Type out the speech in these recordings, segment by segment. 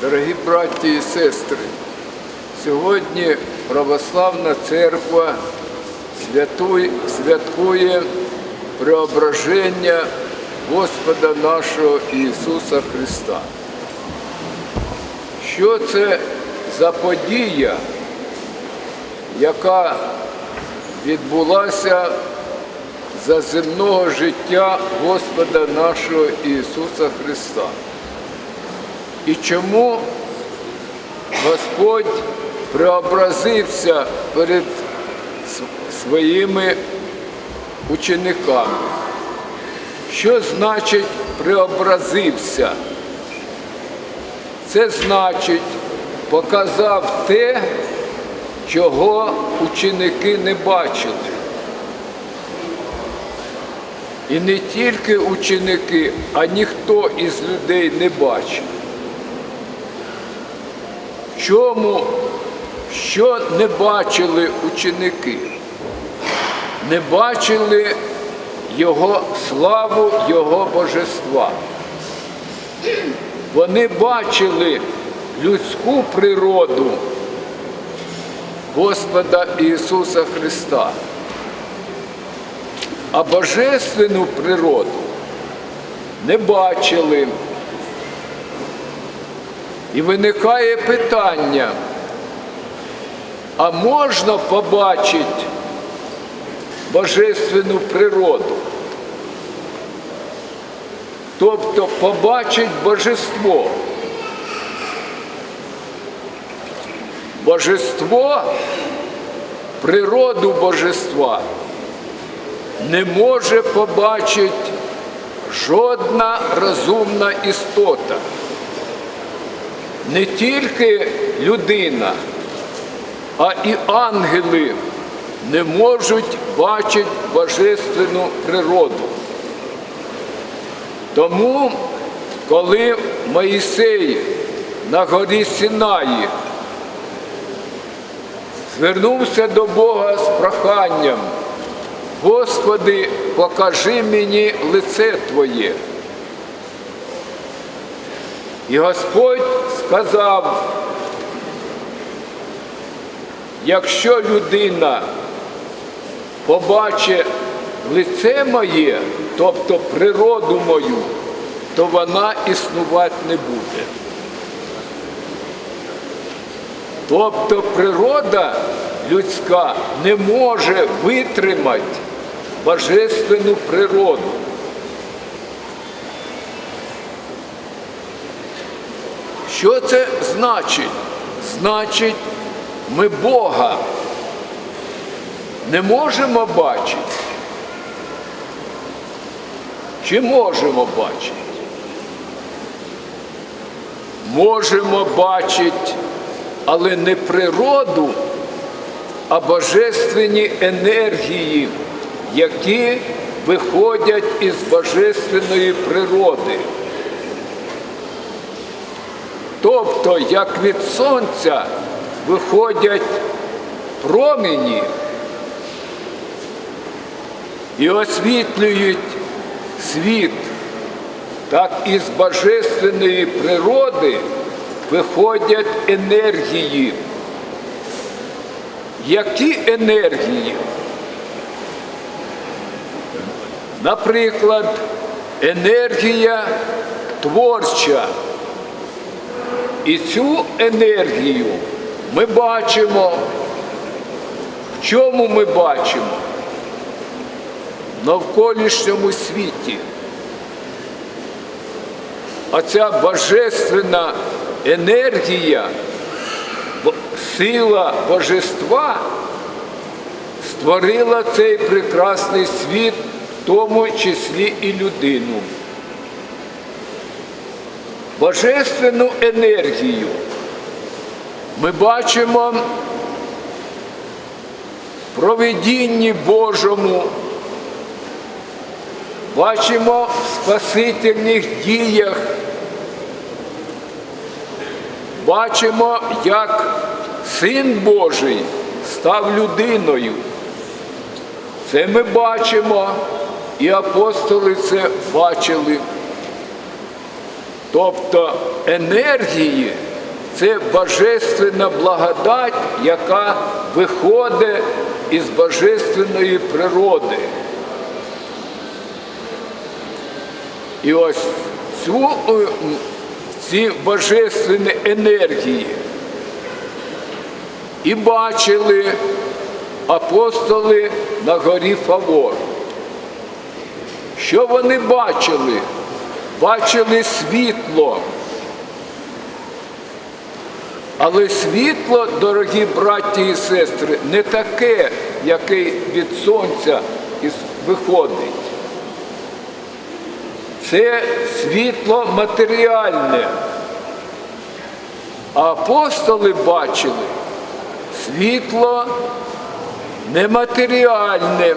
Дорогі браті і сестри, сьогодні Православна Церква святкує преображення Господа нашого Ісуса Христа. Що це за подія, яка відбулася за земного життя Господа нашого Ісуса Христа? І чому Господь преобразився перед своїми учениками? Що значить преобразився? Це значить, показав те, чого ученики не бачили. І не тільки ученики, а ніхто із людей не бачив. Чому, що не бачили ученики? Не бачили Його славу, Його божества. Вони бачили людську природу Господа Ісуса Христа, а божественну природу не бачили. І виникає питання, а можна побачити божественну природу? Тобто побачить божество. Божество, природу божества не може побачити жодна розумна істота не тільки людина, а і ангели не можуть бачити божественну природу. Тому, коли Моїсей на горі Сінаї звернувся до Бога з проханням, Господи, покажи мені лице Твоє. І Господь сказав, якщо людина побачить лице моє, тобто природу мою, то вона існувати не буде. Тобто природа людська не може витримати божественну природу. Що це значить? Значить, ми Бога не можемо бачити. Чи можемо бачити? Можемо бачити, але не природу, а божественні енергії, які виходять із божественної природи. Тобто, як від сонця виходять промені і освітлюють світ, так і з божественної природи виходять енергії. Які енергії? Наприклад, енергія творча. І цю енергію ми бачимо. В чому ми бачимо? В навколишньому світі. Оця божественна енергія, сила божества створила цей прекрасний світ, в тому числі і людину божественну енергію ми бачимо провидінні Божому, бачимо в спасительних діях, бачимо, як Син Божий став людиною. Це ми бачимо, і апостоли це бачили. Тобто енергії це божественна благодать, яка виходить із божественної природи. І ось цю, е, ці божественні енергії і бачили апостоли на горі Фавор. Що вони бачили? Бачили світло. Але світло, дорогі браті і сестри, не таке, яке від сонця виходить. Це світло матеріальне. А апостоли бачили світло нематеріальне,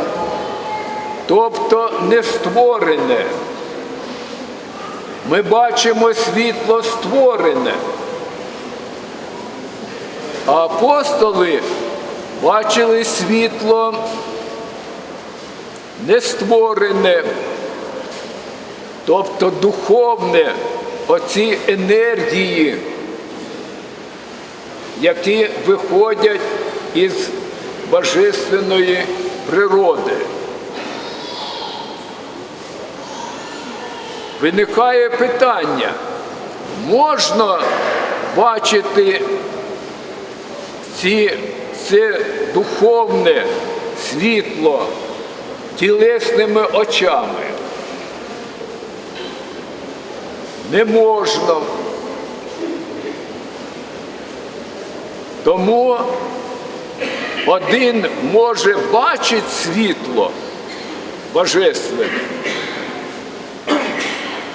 тобто не створене. Ми бачимо світло створене. Апостоли бачили світло нестворене, тобто духовне, оці енергії, які виходять із божественної природи. Виникає питання, можна бачити ці, це духовне світло тілесними очами? Не можна. Тому один може бачити світло божественне,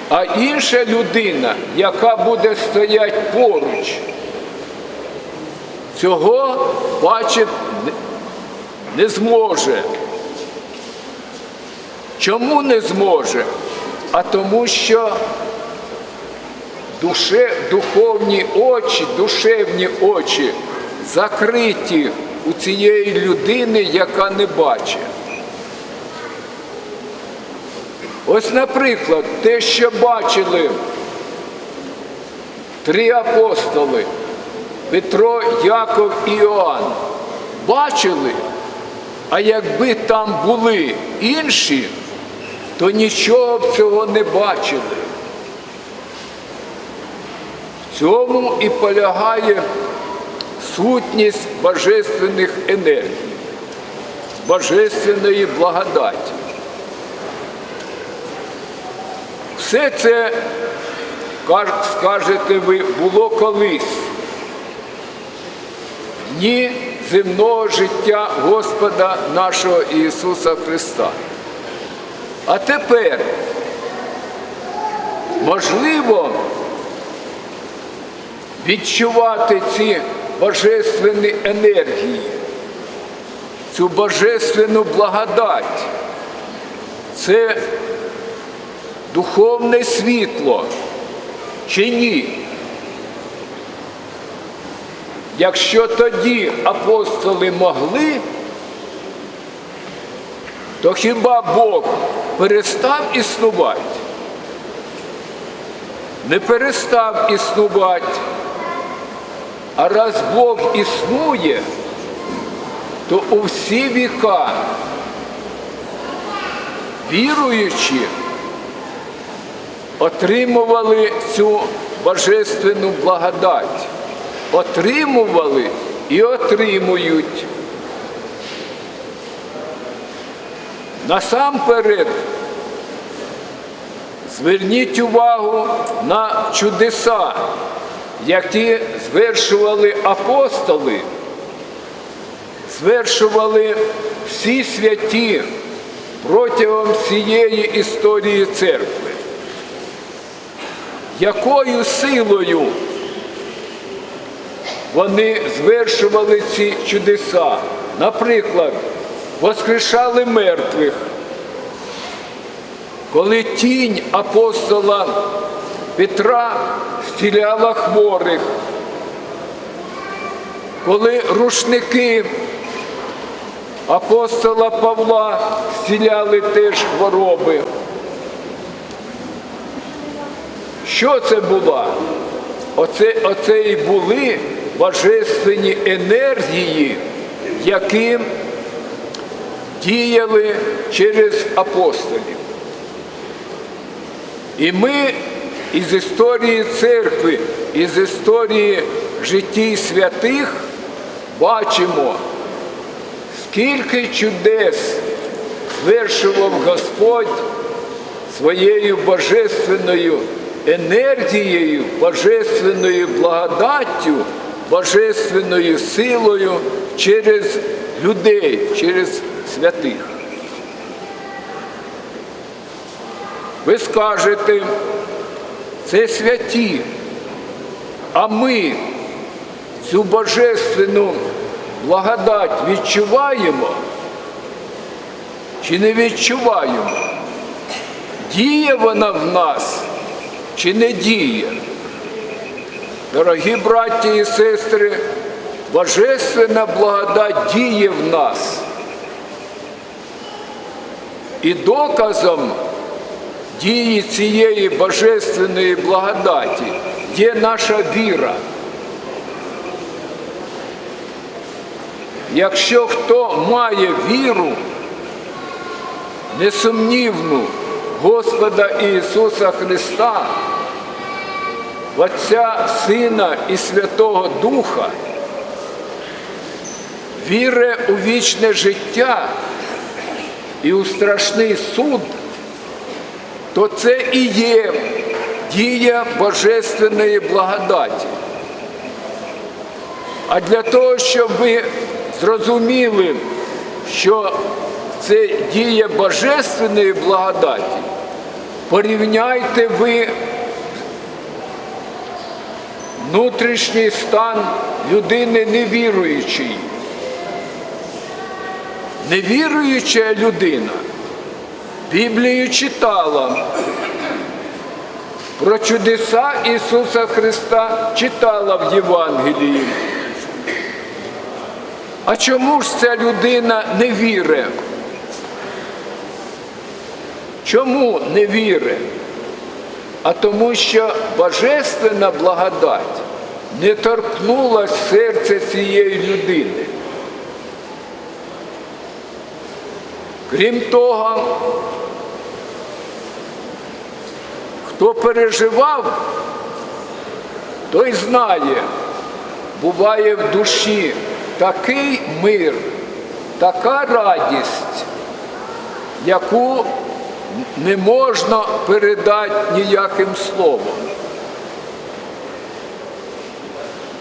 а інша людина, яка буде стояти поруч, цього бачити не- зможе. Чому не зможе? А тому що душе, духовні очі, душевні очі закриті у цієї людини, яка не бачить. Ось, наприклад, те, що бачили три апостоли Петро, Яков і Іоанн, бачили, а якби там були інші, то нічого б цього не бачили. В цьому і полягає сутність божественних енергій, божественної благодаті. Все це, скажете ви, було колись. Дні земного життя Господа нашого Ісуса Христа. А тепер, можливо, відчувати ці божественні енергії, цю божественну благодать. Це духовне світло чи ні? Якщо тоді апостоли могли, то хіба Бог перестав існувати? Не перестав існувати. А раз Бог існує, то у всі віка віруючі отримували цю божественну благодать, отримували і отримують. Насамперед, зверніть увагу на чудеса, які звершували апостоли, звершували всі святі протягом всієї історії церкви. Якою силою вони звершували ці чудеса? Наприклад, воскрешали мертвих, коли тінь апостола Петра стіляла хворих, коли рушники апостола Павла стіляли теж хвороби. Що це була? оце, оце і були божественні енергії, які діяли через апостолів. І ми із історії церкви, із історії житті святих бачимо, скільки чудес звершував Господь своєю божественною енергією, божественною благодаттю, божественною силою через людей, через святих. Ви скажете, це святі, а ми цю божественну благодать відчуваємо чи не відчуваємо? Діє вона в нас чи не діє? Дорогі браті і сестри, божественна благодать діє в нас. І доказом дії цієї божественної благодаті є наша віра. Якщо хто має віру, несумнівну Господа Ісуса Христа, Отця, Сина і Святого Духа, віре у вічне життя і у страшний суд, то це і є дія Божественної благодаті. А для того, щоб ви зрозуміли, що це дія Божественної благодаті, порівняйте ви внутрішній стан людини невіруючої. Невіруюча людина Біблію читала. Про чудеса Ісуса Христа читала в Євангелії. А чому ж ця людина не вірить? Чому не вірить? А тому, що божественна благодать не торкнулась серце цієї людини. Крім того, хто переживав, той знає, буває в душі такий мир, така радість, яку не можна передати ніяким словом.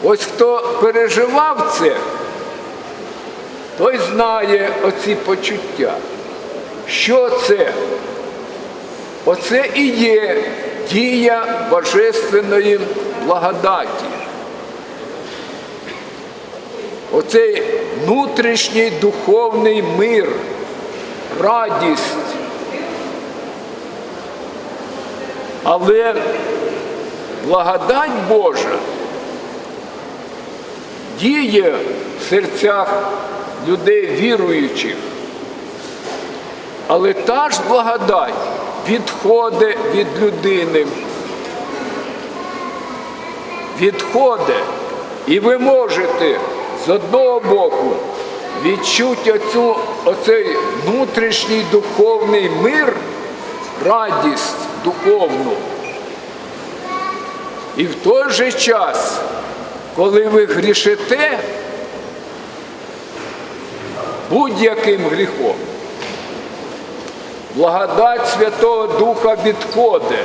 Ось хто переживав це, той знає оці почуття. Що це? Оце і є дія Божественної благодаті. Оцей внутрішній духовний мир, радість. Але благодать Божа діє в серцях людей віруючих. Але та ж благодать відходить від людини. Відходить. І ви можете з одного боку відчути оцю, оцей внутрішній духовний мир, радість духовну. І в той же час, коли ви грішите будь-яким гріхом, благодать Святого Духа відходить.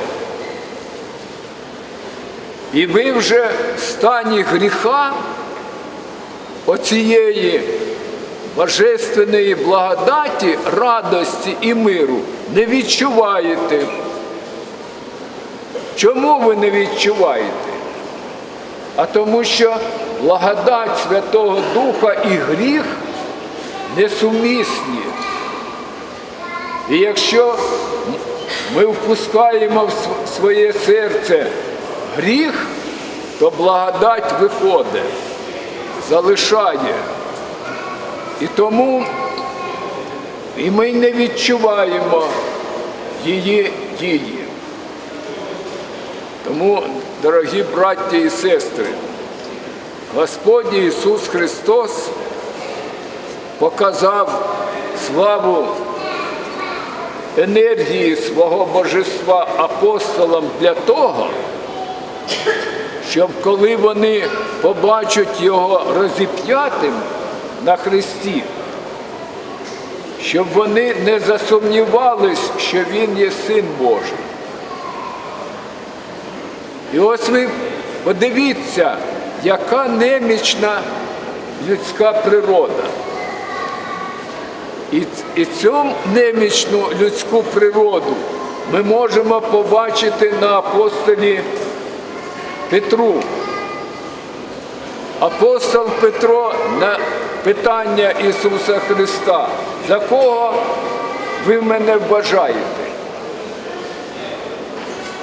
І ви вже в стані гріха оцієї божественної благодаті, радості і миру не відчуваєте. Чому ви не відчуваєте? А тому що благодать Святого Духа і гріх несумісні. І якщо ми впускаємо в своє серце гріх, то благодать виходить, залишає. І тому і ми не відчуваємо її дії. Тому, дорогі браті і сестри, Господь Ісус Христос показав славу енергії свого божества апостолам для того, щоб коли вони побачать його розіп'ятим на Христі, щоб вони не засумнівались, що Він є Син Божий. І ось ви подивіться, яка немічна людська природа. І, і цю немічну людську природу ми можемо побачити на апостолі Петру. Апостол Петро на питання Ісуса Христа, за кого ви мене вважаєте?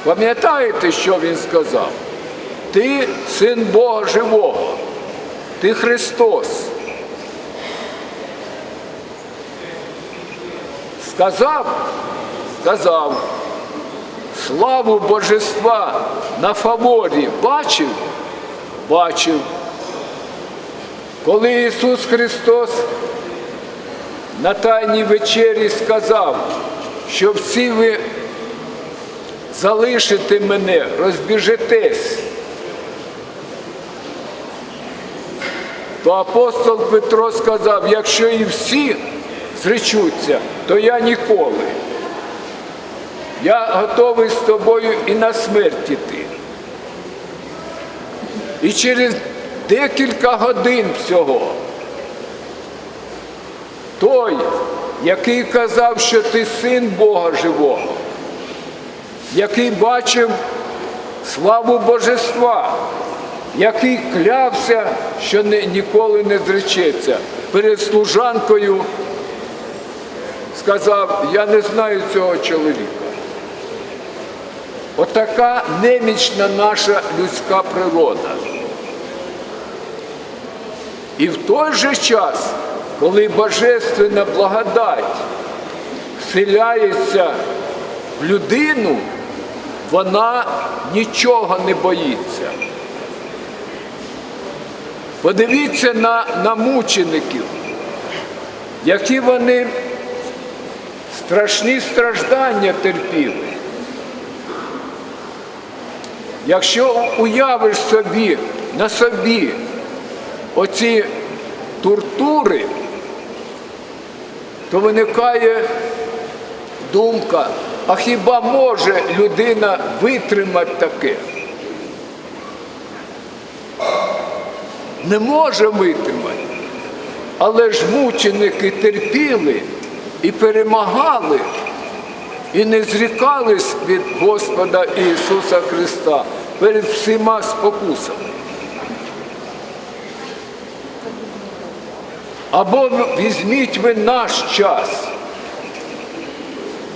Пам'ятаєте, що він сказав? Ти син Бога живого, ти Христос. Сказав, сказав, славу Божества на фаворі бачив, бачив. Коли Ісус Христос на Тайній вечері сказав, що всі ви залишите мене, розбіжетесь, то апостол Петро сказав, якщо і всі зречуться, то я ніколи. Я готовий з тобою і на смерть іти. І через декілька годин всього той, який казав, що ти син Бога живого, який бачив славу Божества, який клявся, що ніколи не зречеться, перед служанкою сказав, я не знаю цього чоловіка. Отака немічна наша людська природа. І в той же час, коли Божественна благодать вселяється в людину, вона нічого не боїться. Подивіться на, на мучеників, які вони страшні страждання терпіли. Якщо уявиш собі на собі оці тортури, то виникає думка, а хіба може людина витримати таке? Не може витримати. Але ж мученики терпіли і перемагали, і не зрікались від Господа Ісуса Христа перед всіма спокусами. Або візьміть ви наш час.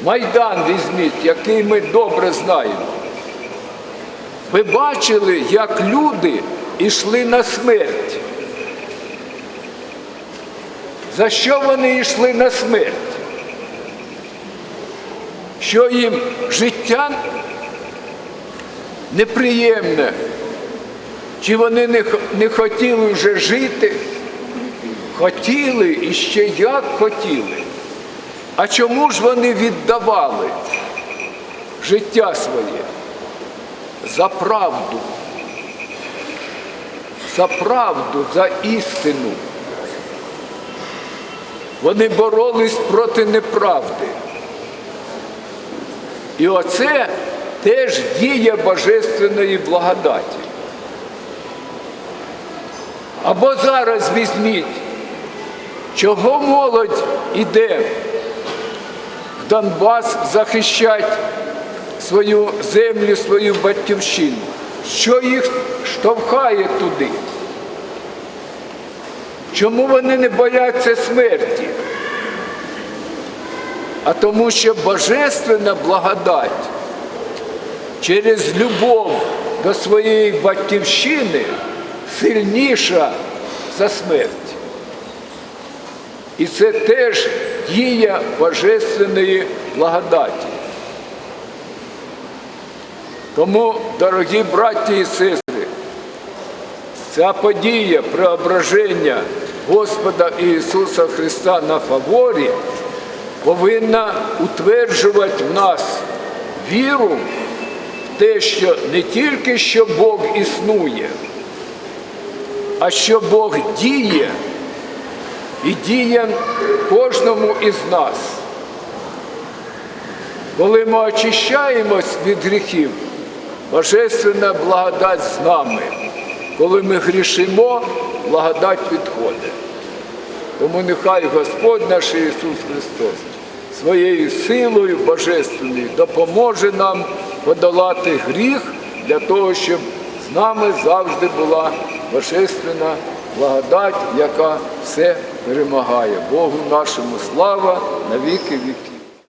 Майдан візьміть, який ми добре знаємо. Ви бачили, як люди йшли на смерть. За що вони йшли на смерть? Що їм життя неприємне, чи вони не, не хотіли вже жити? Хотіли і ще як хотіли. А чому ж вони віддавали життя своє? За правду, за правду, за істину. Вони боролись проти неправди. І оце теж дія Божественної благодаті. Або зараз візьміть, чого молодь іде Донбас захищати свою землю, свою батьківщину. Що їх штовхає туди? Чому вони не бояться смерті? А тому, що божественна благодать через любов до своєї батьківщини сильніша за смерть. І це теж дія божественної благодаті. Тому, дорогі браті і сестри, ця подія преображення Господа Ісуса Христа на фаворі повинна утверджувати в нас віру в те, що не тільки що Бог існує, а що Бог діє і діє кожному із нас. Коли ми очищаємось від гріхів, Божественна благодать з нами. Коли ми грішимо, благодать відходить. Тому нехай Господь наш Ісус Христос своєю силою Божественною допоможе нам подолати гріх для того, щоб з нами завжди була Божественна благодать, яка все перемагає. Богу нашому слава на віки віки.